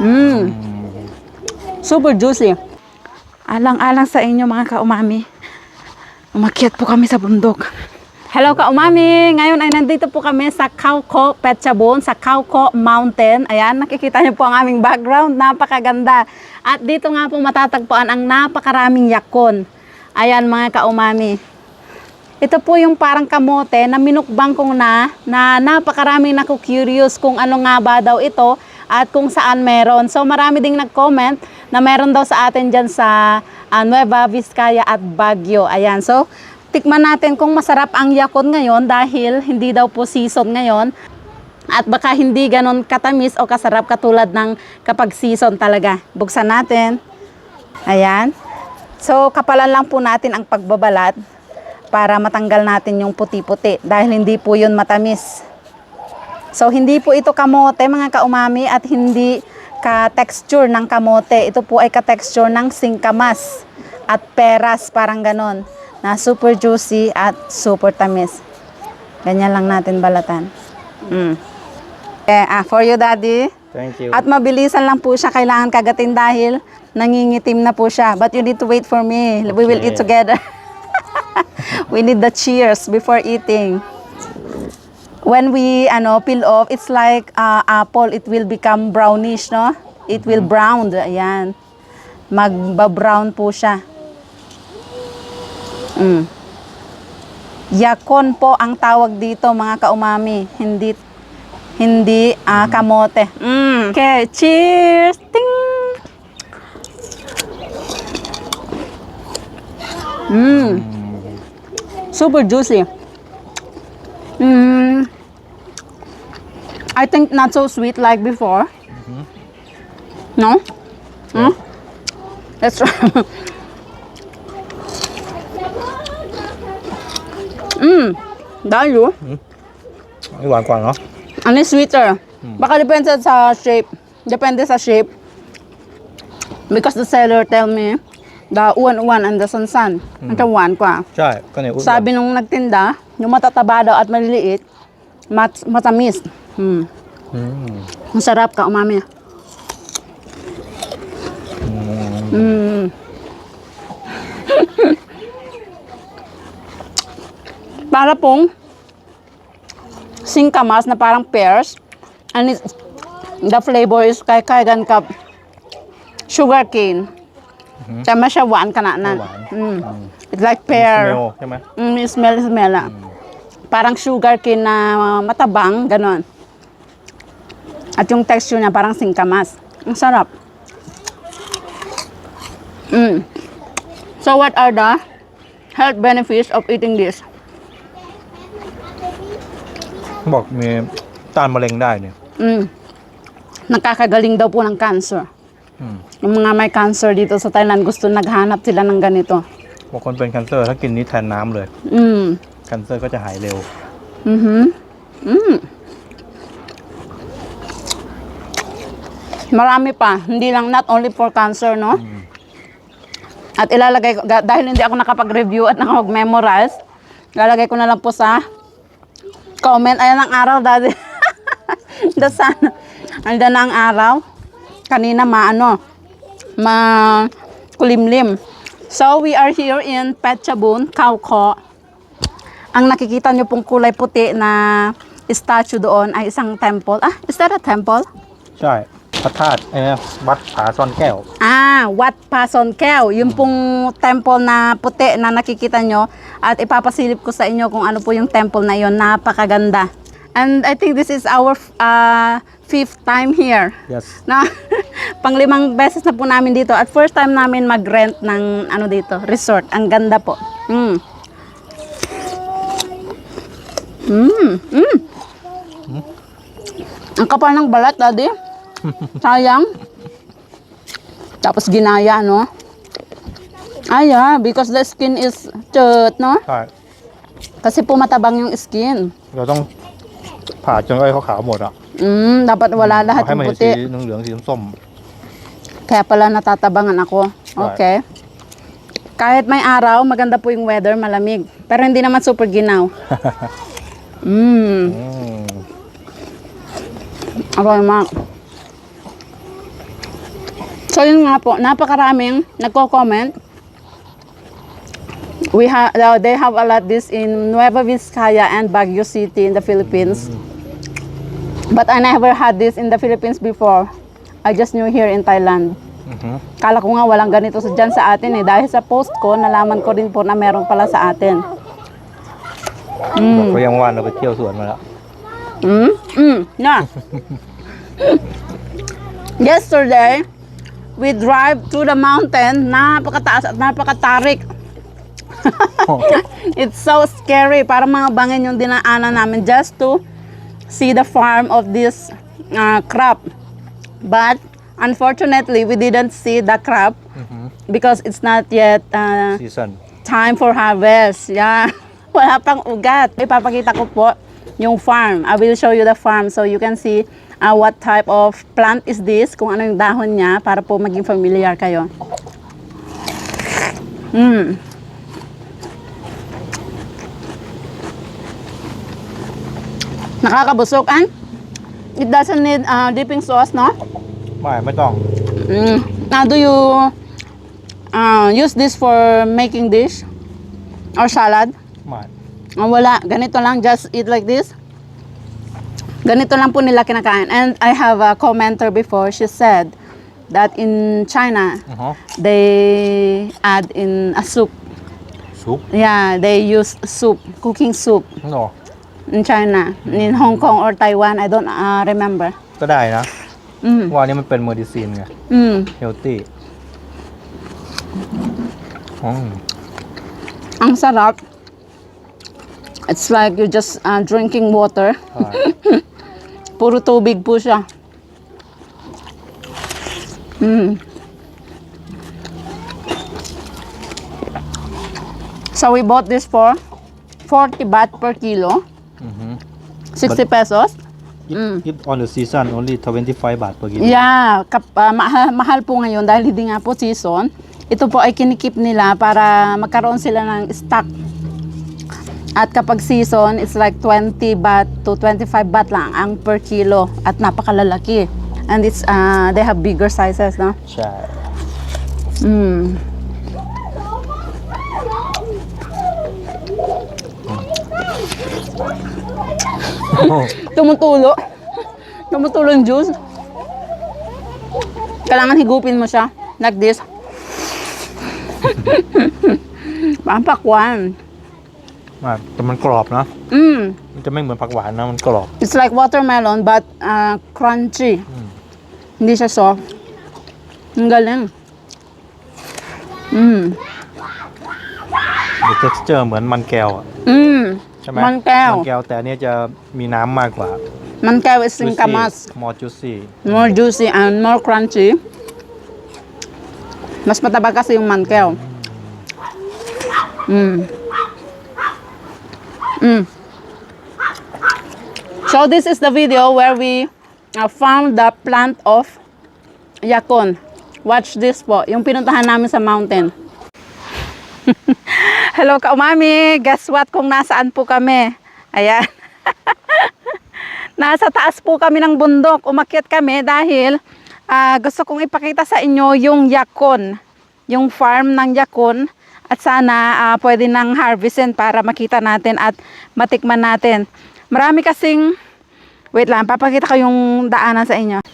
Mmm. Super juicy. Alang-alang sa inyo mga kaumami. Umakyat po kami sa bundok. Hello kaumami! Ngayon ay nandito po kami sa Kauko, Petchabon, sa Kauko Mountain. Ayan, nakikita niyo po ang aming background. Napakaganda. At dito nga po matatagpuan ang napakaraming yakon. Ayan mga kaumami. Ito po yung parang kamote na minukbang kong na, na napakaraming naku-curious kung ano nga ba daw ito at kung saan meron. So marami ding nag-comment na meron daw sa atin dyan sa ah, Nueva Vizcaya at Baguio. Ayan, so tikman natin kung masarap ang yakon ngayon dahil hindi daw po season ngayon. At baka hindi ganon katamis o kasarap katulad ng kapag season talaga. Buksan natin. Ayan. So kapalan lang po natin ang pagbabalat para matanggal natin yung puti-puti dahil hindi po yun matamis. So hindi po ito kamote mga kaumami at hindi ka-texture ng kamote. Ito po ay ka-texture ng singkamas at peras parang ganon na super juicy at super tamis. Ganyan lang natin balatan. Mm. Eh, ah, for you daddy. Thank you. At mabilisan lang po siya kailangan kagatin dahil nangingitim na po siya. But you need to wait for me. We will eat Okay. together. we need the cheers before eating. When we ano peel off, it's like uh, apple. It will become brownish, no? It will brown. Ayan. Magba-brown po siya. Mm. Yakon po ang tawag dito mga kaumami. Hindi hindi ah, kamote. Mm. Okay, cheers. Ting. Mm. Super juicy. Mm. I think not so sweet like before. No? Hmm? Let's try. mm. Dayo. Ay, hwan kwan, no? Ano yung sweeter? Baka depende sa shape. Depende sa shape. Because the seller tell me, the uwan-uwan and the sansan. Ang kawan ko ah. ใช่ ก็เนี่ยอ้วน Sabi nung nagtinda, yung matataba daw at maliliit, mat matamis. Hmm. อืม Ang sarap ka, umami. Mm. Para pong singkamas na parang pears. And it's, the flavor is kay kay gan ka sugar cane. Tama siya wan ka na na. หวาน Mm. It's like เม pear. ลใช่ไหม Mm, yung smell, smell ah. Parang sugar cane na matabang, ganon. At yung texture niya parang singkamas. Ang sarap. Mm. So what are the health benefits of eating this? บอกมีต้านมะเร็งได้เนี่ย Mm. Nakakagaling daw po ng cancer. อืม Yung mga may cancer dito sa Thailand, gusto naghanap sila ng ganito. บางคนเป็นแคนเซอร์ถ้ากินนี้แทนน้ำเลย Mm. แคนเซอร์ก็จะหายเร็ว Mhm. Mm. Marami pa, hindi lang not only for cancer, no? At ilalagay ko, ga- dahil hindi ako nakapag-review at nakapag-memorize, ilalagay ko na lang po sa comment. Ayan ang araw, daddy. The sun. Andan na ang araw. Kanina maano, ma kulimlim. So, we are here in Petchabun, Kauko. Ang nakikita nyo pong kulay puti na statue doon ay isang temple. Ah, is that a temple? ใช่พระธาตุไอ้เนี่ยวัดผาซ่อนแก้ว Ah, Wat Pason Keo. Yung pong temple na puti na nakikita nyo. At ipapasilip ko sa inyo kung ano po yung temple na yon Napakaganda. And I think this is our uh, fifth time here. Yes. Na panglimang beses na po namin dito. At first time namin mag-rent ng ano dito, resort. Ang ganda po. Mm. Mm. Mm. Hmm? Ang kapal ng balat, daddy. Sayang. Tapos ginaya, no? Ay, yeah, because the skin is chut, no? Kasi pumatabang yung skin. Gatong ผ่าจนไอ้ขาวๆหมดอ่ะ Mm, dapat wala lahat เอาให้ yung มันเห็นสี puti. เหลืองๆสีส้ม Kaya pala natatabangan ako. Okay. Kahit may araw, maganda po yung weather, malamig. Pero hindi naman super ginaw. Mm. อืม Aroy, mak. So yun nga po, napakaraming nagko-comment. We have they have a lot this in Nueva Vizcaya and Baguio City in the Philippines. But I never had this in the Philippines before. I just knew here in Thailand. Mhm. Kala ko nga walang ganito sa dyan sa atin eh. Dahil sa post ko, nalaman ko rin po na meron pala sa atin. บอกเขายังว่านเราไปเที่ยวสวนมาแล้ว Mm? Mm, yeah. Yesterday, we drive to the mountain. Napakataas at napakatarik. It's so scary. Para mga bangin yung dinaanan namin just to see the farm of this uh, crop. But unfortunately, we didn't see the crop mm -hmm. because it's not yet uh, Season. time for harvest. Yeah. Wala pang ugat. Ipapakita ko po yung farm. I will show you the farm so you can see uh, what type of plant is this, kung ano yung dahon niya para po maging familiar kayo. Mm. Nakakabusog an? It doesn't need uh, dipping sauce, no? ไม่ไม่ต้อง Mm. Now, do you uh, use this for making dish or salad? ไม่ Ah, wala. Ganito lang. Just eat like this. Ganito lang po nila kinakain. And I have a commenter before. She said that in China, อือฮะ they add in a soup. ซุป Yeah, they use soup, cooking soup โอ้ in China. In Hong Kong or Taiwan, I don't uh, remember. ก็ได้นะ Mm. ว่านี่มันเป็นเมดิซินไง Mm. เฮลตี้อืม Ang sarap. It's like you're just uh, drinking water. ใช่ Puro tubig po siya. Mm. So we bought this for 40 baht per kilo. 60 pesos? It, mm. it on the season only 25 baht per kilo. Yeah, kap, ah, uh, mahal, mahal po ngayon dahil hindi nga po season. Ito po ay kinikip nila para magkaroon sila ng stock. At kapag season, it's like 20 baht to 25 baht lang ang per kilo at napakalalaki. And it's uh, they have bigger sizes, no? Sure. Mm. Mm. Tumutulo. Tumutulo yung juice. Kailangan higupin mo siya. Like this. Pampakwan. มากแต่มันกรอบนะ Mm. มันจะไม่เหมือนผักหวานนะ มันกรอบ It's like watermelon but uh, crunchy. Hindi siya soft. Ang galing. Mm. the texture เหมือนมันแก้วอะ Mm. ใช่ไหม มันแก้ว มันแก้วแต่อันเนี้ยจะมีน้ำมากกว่า Mankaw is singkamas. more juicy More juicy and more crunchy. Mas mataba kasi yung mankel. Mm. Mm. So this is the video where we uh, found the plant of yakon. Watch this po, yung pinuntahan namin sa mountain. Hello ka umami, guess what kung nasaan po kami? Ayan. Nasa taas po kami ng bundok. Umakyat kami dahil ah, gusto kong ipakita sa inyo yung yakon. Yung farm ng yakon. At sana ah, pwede nang harvestin para makita natin at matikman natin. Marami kasing... Wait lang, papakita ko yung daanan sa inyo.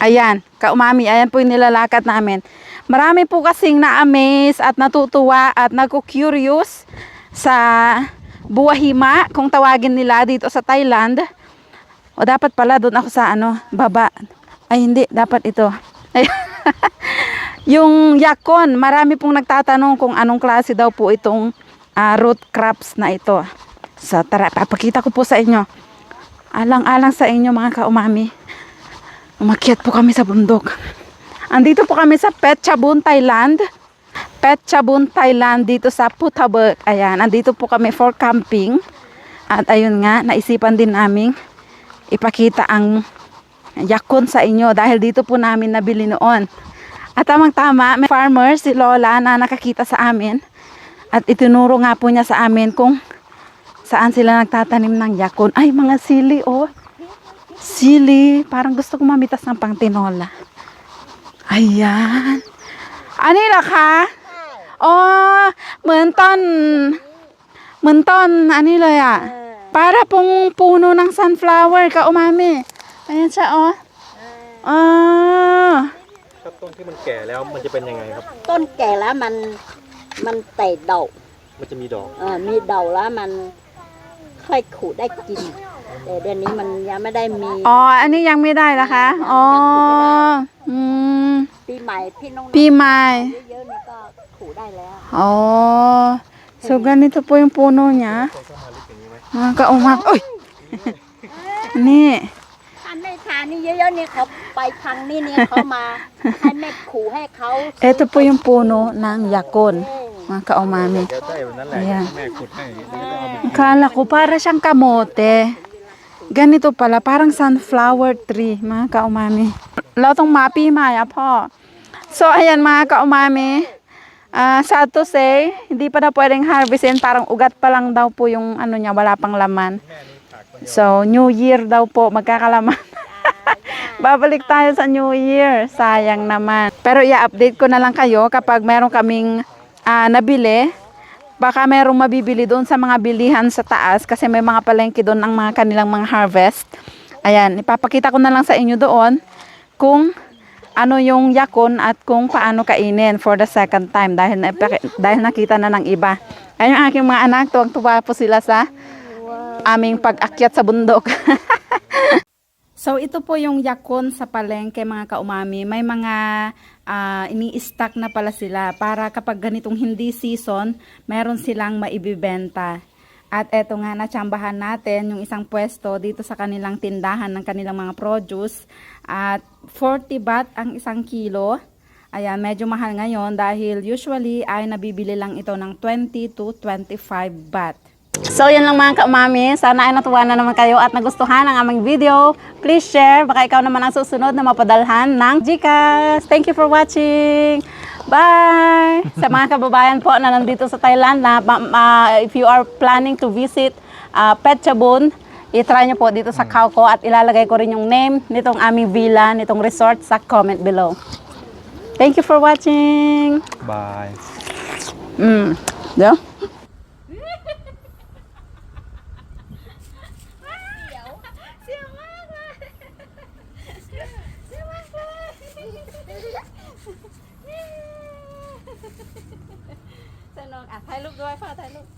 Ayan, kaumami, ayan po yung nilalakad namin. Marami po kasing na-amaze at natutuwa at nagko-curious sa buwahima, kung tawagin nila dito sa Thailand. O dapat pala doon ako sa ano, baba. Ay hindi, dapat ito. Yung yakon, marami pong nagtatanong kung anong klase daw po itong ah, root crops na ito. So tara, papakita ko po sa inyo. Alang-alang sa inyo mga kaumami. Umakyat po kami sa bundok. Andito po kami sa Petchabun, Thailand. Petchabun, Thailand dito sa Puttabek. Ayan, andito po kami for camping. At ayun nga, naisipan din naming ipakita ang yakon sa inyo dahil dito po namin nabili noon. At tamang tama, may farmer si Lola na nakakita sa amin. At itinuro nga po niya sa amin kung saan sila nagtatanim ng yakon. Ay, mga sili, oh. Sili. Parang gusto ko mamitas ng pangtinola. Ayan. อันนี้เหรอคะอ๋อเหมือนต้น เหมือนต้นอันนี้เลยอะ Para pong puno ng sunflower ka, umami. Ayan siya, oh. Ah. ถ้าต้นที่มันแก่แล้วมันจะเป็นยังไงครับ ต้นแก่แล้วมันมันแตกดอก มันจะมีดอกเออมีดอกแล้วมันค่อยขูดได้กินแต่เดือนนี้มันยังไม่ได้มี อ๋อ อันนี้ยังไม่ได้นะคะ อ๋อ อืม ปีใหม่พี่น้อง ปีใหม่ เยอะๆนี่ก็ขูดได้แล้ว Oh. So, ganito po yung puno niya. ต้นเข้ามาลึกอย่างนี้ไหม Mga kaumak. Uy! Ni. ท่านไม่ทานนี่เยอะๆนี่เขาไปทางนี่เนี่ยเขามาให้แม่ขูให้เขา Ito po yung puno ng yakon. เอง Mga kaumami. เดี๋ยวได้แบบนั้นแหละ Ayan. แม่ขุดให้เดี๋ยวจะเอาไป Akala ko para siyang kamote. Ganito pala, parang sunflower tree, mga kaumami. เราต้องมาปีใหม่อะพ่อ So, ayan mga kaumami. Ah, sad to say, hindi pa na pwedeng harvestin. Parang ugat pa lang daw po yung ano niya, wala pang laman. So, New Year daw po, magkakalaman. Babalik tayo sa New Year. Sayang naman. Pero i-update ko na lang kayo kapag meron kaming ah, nabili. Baka merong mabibili doon sa mga bilihan sa taas kasi may mga palengke doon ang mga kanilang mga harvest. Ayan, ipapakita ko na lang sa inyo doon kung ano yung yakon at kung paano kainin for the second time dahil, dahil nakita na ng iba. Ayun yung aking mga anak, tuwang-tuwa po sila sa aming pag-akyat sa bundok. So ito po yung yakon sa palengke mga kaumami. May mga ah, ini-stack na pala sila para kapag ganitong hindi season, meron silang maibibenta. At eto nga natsambahan natin yung isang pwesto dito sa kanilang tindahan ng kanilang mga produce. At 40 baht ang isang kilo. Ayan, medyo mahal ngayon dahil usually ay nabibili lang ito ng 20 to 25 baht. So, yan lang mga kaumami. Sana ay natuwa na naman kayo at nagustuhan ang aming video. Please share. Baka ikaw naman ang susunod na mapadalhan ng Gcash. Thank you for watching. Bye! Sa mga kababayan po na nandito sa Thailand, na, ma- if you are planning to visit uh, Petchabun, i-try nyo po dito sa Kauko at ilalagay ko rin yung name nitong aming villa, nitong resort sa comment below. Thank you for watching. Bye. Mm. Yeah. Sao nó à thay lúc rồi phải thay lúc